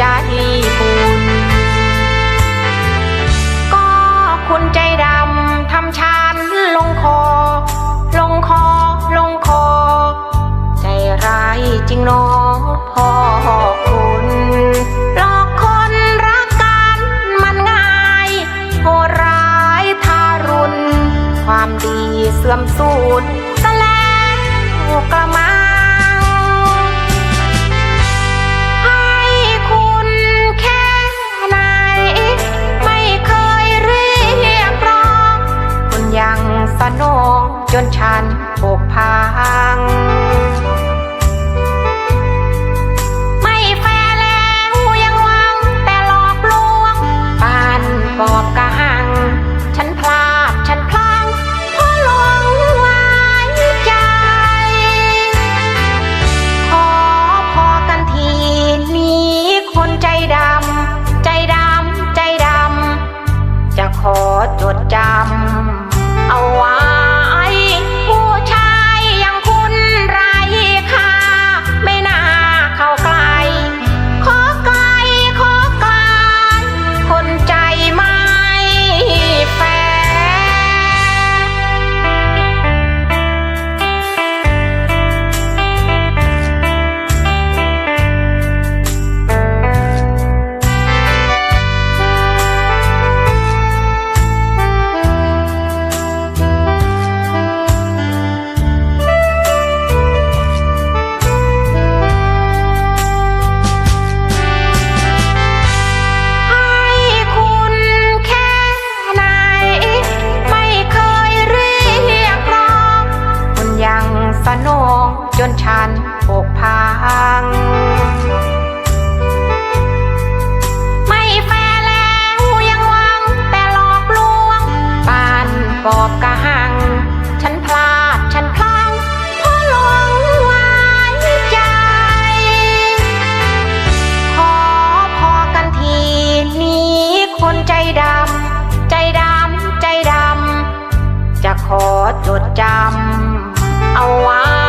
จบุญก็คุณใจดำทำฉันลงคอ ลงคอ ลงคอ ใจร้ายจริงเนอพ่อคุณหลอกคนรักกันมันง่ายโหดร้ายทารุณ ความดีเสื่อมสูญซะแล้วกร จนฉันอกพัง ไม่แฟร์แล้วยังหวังแต่หลอกลวงปานปอบกระหัง ฉันพลาดฉันพลังเพราะหลงไว้ใจ ขอพอกันทีนี้คนใจดำ ใจดำ ใจดำ จะขอจดจำ สนองจนฉันอกพัง ไม่แฟแล้วยังหวังแต่หลอกลวงปานปอบกระหัง ฉันพลาดฉันพลังเพราะหลงไว้ใจ ขอพอกันทีนี้คนใจดำ ใจดำ ใจดำ จะขอจดจำ a while.